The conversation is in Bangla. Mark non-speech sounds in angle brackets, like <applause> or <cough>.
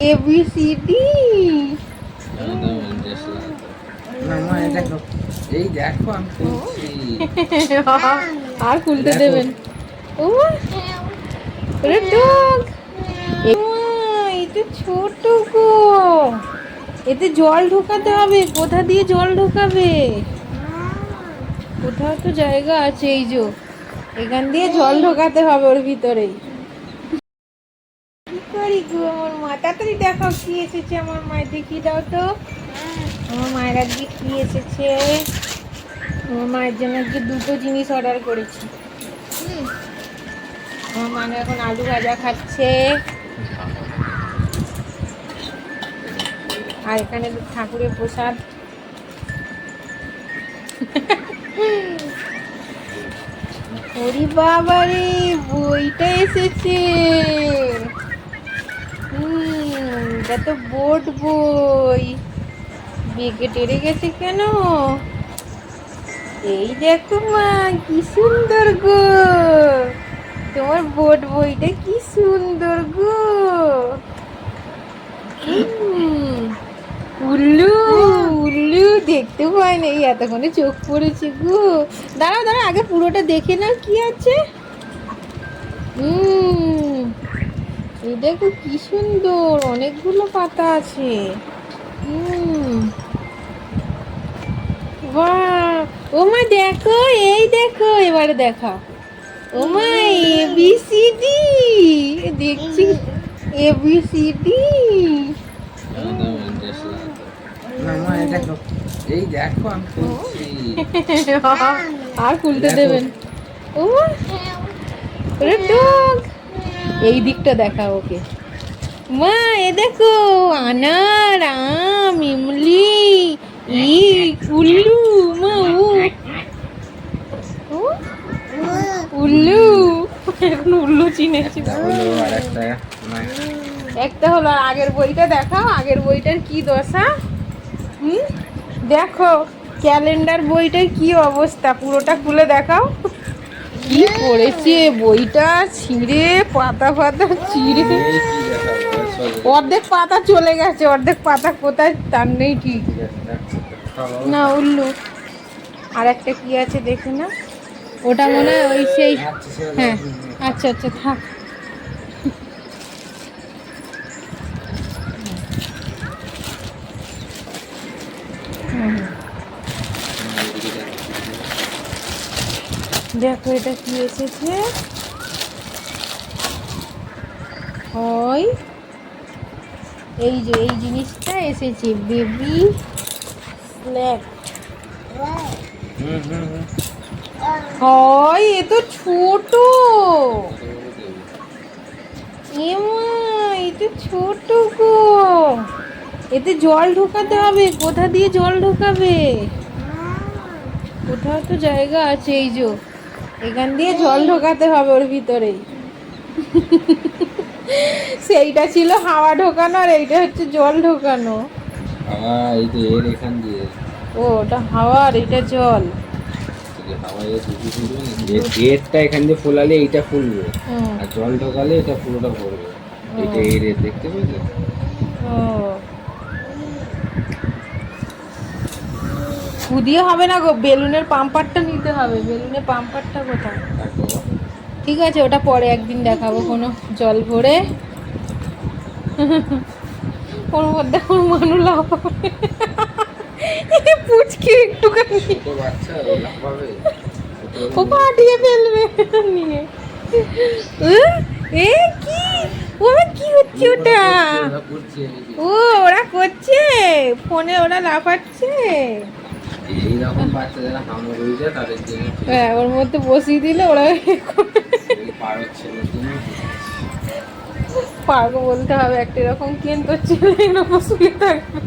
লাগতো না মা এই দেখো আমি খুলছি। <laughs> আর খুলতে দেবেন। ও ওরে ডগ এটা ছোট গো। এতে জল ঢোকাতে হবে। কোথা দিয়ে জল ঢোকাবে? কোথাও তো জায়গা আছে এই যে। এখান দিয়ে জল ঢোকাতে হবে ওর ভিতরেই। করি গো আমার মা? তাড়াতাড়ি দেখাও কি এসেছে আমার মায়ের, দেখিয়ে দাও তো। আমার মায়ের আজকে কি এসেছে? আমার মায়ের জন্য আজকে দুটো জিনিস অর্ডার করেছি। আমার মানে এখন আলু ভাজা খাচ্ছে। আর এখানে ঠাকুরের প্রসাদ। ওরে বাবা রে বইটা এসেছে। এটা তো বোর্ড বই। বেগে টেরে গেছে কেন? এই দেখো মা, কি সুন্দর গো। তোমার বোট বইটা কি সুন্দর গো। উল্লু উল্লু, দেখতে পাই না, এই এতক্ষণে চোখ পড়েছে গো। দাঁড়াও দাঁড়াও, আগে পুরোটা দেখে নাও কি আছে। হুম। দেখো কি সুন্দর অনেকগুলো পাতা আছে। ও মা দেখো এই দেখো এবারে দেখা। ও মা এ বি সি ডি দেখছি এ বি সি ডি একদম ইন্টারেস্ট লাগতো না মা এই দেখো। আমি <laughs> আর খুলতে দেবেন। ও ওরে ডগ এই দিকটা দেখা ওকে। মা এ দেখো আনার আম ইমলি ই উল্লু মা উ। ও, উল্লু। এখন উল্লু চিনেছি। একটা হলো আগের বইটা দেখাও আগের বইটার কি দশা? হুম? দেখো ক্যালেন্ডার বইটার কি অবস্থা? পুরোটা খুলে দেখাও। কি পড়েছে বইটা? ছিঁড়ে, পাতা পাতা চলো অর্ধেক পাতা চলে গেছে, অর্ধেক পাতা কোথায়? তার নেই ঠিক। না, উল্লু। আর একটা কি আছে দেখি না ওটা মনে হয় ওই সেই ছেড়ে। হ্যাঁ আচ্ছা আচ্ছা থাক হুম। দেখো, এটা কি এসেছে? হয় এই যে, এই জিনিসটা এসেছে বেবি হুম। হয় এ তো ছোট। এমা এ তো ছোট গো। এতে জল ঢোকাতে হবে, কোথা দিয়ে জল ঢোকাবে? কোথাও তো জায়গা আছে, এই যে। এখান দিয়ে জল ঢোকাতে হবে ওর ভিতরেই। সেইটা ছিল হাওয়া ঢোকানো আর এইটা হচ্ছে জল ঢোকানো। এই তো এর এখান দিয়ে। ও ওটা হাওয়া আর এটা জল। যে যে গেটটা এখান দিয়ে ফোলালে এইটা ফুলবে। আর জল ঢোকালে এটা পুরোটা ভরবে। এটা এর দেখতে ও। ফুদিয়ে হবে না গো বেলুনের পাম্পারটা নিতে হবে। বেলুনের পাম্পারটা কোথায়? ঠিক আছে ওটা পরে একদিন দেখাবো কোনো জল ভরে। ওর মধ্যে ওর মানু লাফাবে। পুচকে একটুখানি। ও পাঠিয়ে ফেলবে নিয়ে। এ, কি? কি হচ্ছে ওটা? ও ওরা করছে? ফোনে ওরা লাফাচ্ছে? এইরকম বাচ্চা যারা হামলা হয়ে তাদের জন্য হ্যাঁ ওর মধ্যে বসিয়ে দিলে ওরা পাড়ার পারব বলতে হবে একটা এরকম কিন্তু ছেলে এরকম শুয়ে থাকবে।